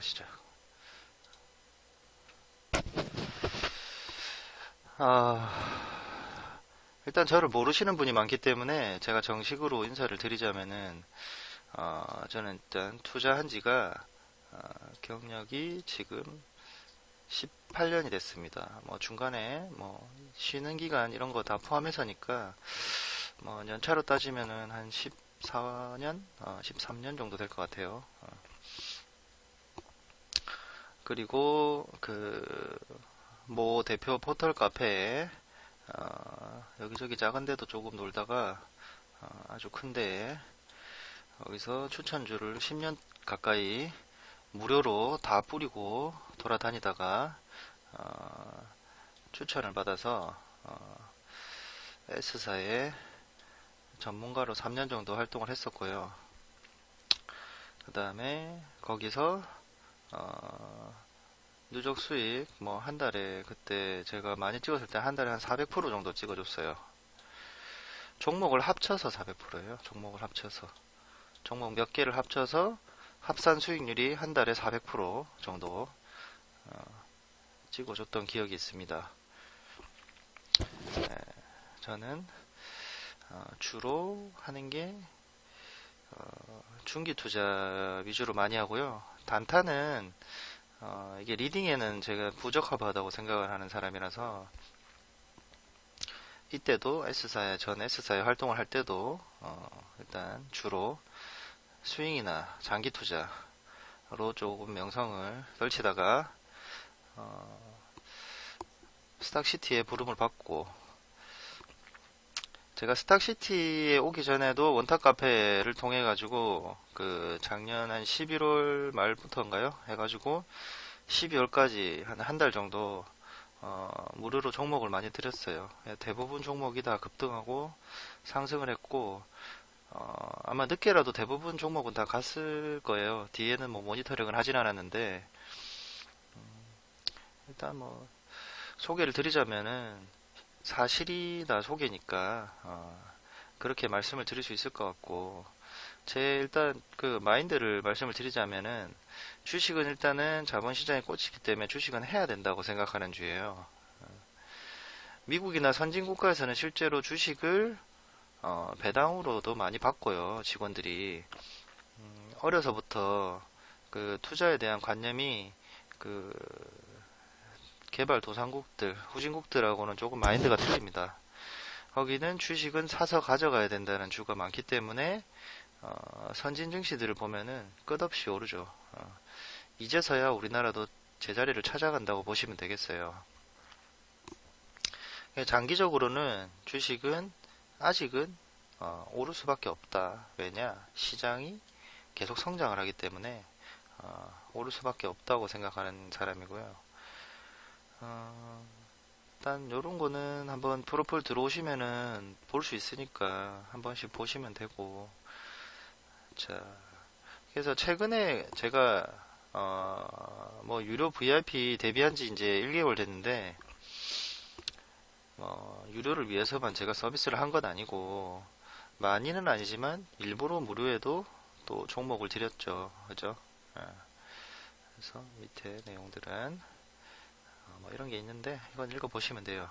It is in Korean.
가시죠. 아, 일단 저를 모르시는 분이 많기 때문에 제가 정식으로 인사를 드리자면은, 어, 저는 일단 투자한 지가, 어, 경력이 지금 18년이 됐습니다. 뭐 중간에 뭐 쉬는 기간 이런 거 다 포함해서니까, 뭐 연차로 따지면은 한 14년, 어, 13년 정도 될 것 같아요. 어. 그리고 그 모 대표 포털 카페에 어, 여기저기 작은데도 조금 놀다가 어, 아주 큰데 여기서 추천주를 10년 가까이 무료로 다 뿌리고 돌아다니다가 어, 추천을 받아서 어, S사에 전문가로 3년 정도 활동을 했었고요. 그 다음에 거기서 어, 누적 수익 뭐 한 달에 그때 제가 많이 찍었을 때 한 달에 한 400% 정도 찍어줬어요. 종목을 합쳐서 400%예요. 종목을 합쳐서 종목 몇 개를 합쳐서 합산 수익률이 한 달에 400% 정도 어, 찍어줬던 기억이 있습니다. 네, 저는 어, 주로 하는 게 어, 중기 투자 위주로 많이 하고요. 단타는 어, 이게 리딩에는 제가 부적합하다고 생각을 하는 사람이라서 이때도 S사에 전 S사에 활동을 할 때도 어, 일단 주로 스윙이나 장기 투자로 조금 명성을 떨치다가 어, 스탁시티의 부름을 받고 제가 스탁시티에 오기 전에도 원탁 카페를 통해 가지고 그 작년 한 11월 말부터인가요? 해가지고 12월까지 한 한 달 정도 어, 무료로 종목을 많이 드렸어요. 예, 대부분 종목이 다 급등하고 상승을 했고 어, 아마 늦게라도 대부분 종목은 다 갔을 거예요. 뒤에는 뭐 모니터링을 하진 않았는데 음, 일단 뭐 소개를 드리자면은 사실이 다 소개니까 어, 그렇게 말씀을 드릴 수 있을 것 같고 제 일단 그 마인드를 말씀을 드리자면은 주식은 일단은 자본시장에 꽂히기 때문에 주식은 해야 된다고 생각하는 주예요. 미국이나 선진 국가에서는 실제로 주식을 어, 배당으로도 많이 받고요 직원들이 음, 어려서부터 그 투자에 대한 관념이 그 개발 도상국들, 후진국들하고는 조금 마인드가 틀립니다. 거기는 주식은 사서 가져가야 된다는 주가 많기 때문에 어, 선진 증시들을 보면은 끝없이 오르죠. 어, 이제서야 우리나라도 제자리를 찾아간다고 보시면 되겠어요. 예, 장기적으로는 주식은 아직은 어, 오를 수밖에 없다. 왜냐? 시장이 계속 성장을 하기 때문에 어, 오를 수밖에 없다고 생각하는 사람이고요. 어, 일단 요런 거는 한번 프로폴 들어오시면은 볼 수 있으니까 한 번씩 보시면 되고. 자 그래서 최근에 제가 어 뭐 유료 VIP 데뷔한 지 이제 1개월 됐는데 어 유료를 위해서만 제가 서비스를 한 건 아니고 많이는 아니지만 일부러 무료에도 또 종목을 드렸죠. 그죠? 예. 그래서 밑에 내용들은 뭐 이런 게 있는데 이건 읽어보시면 돼요.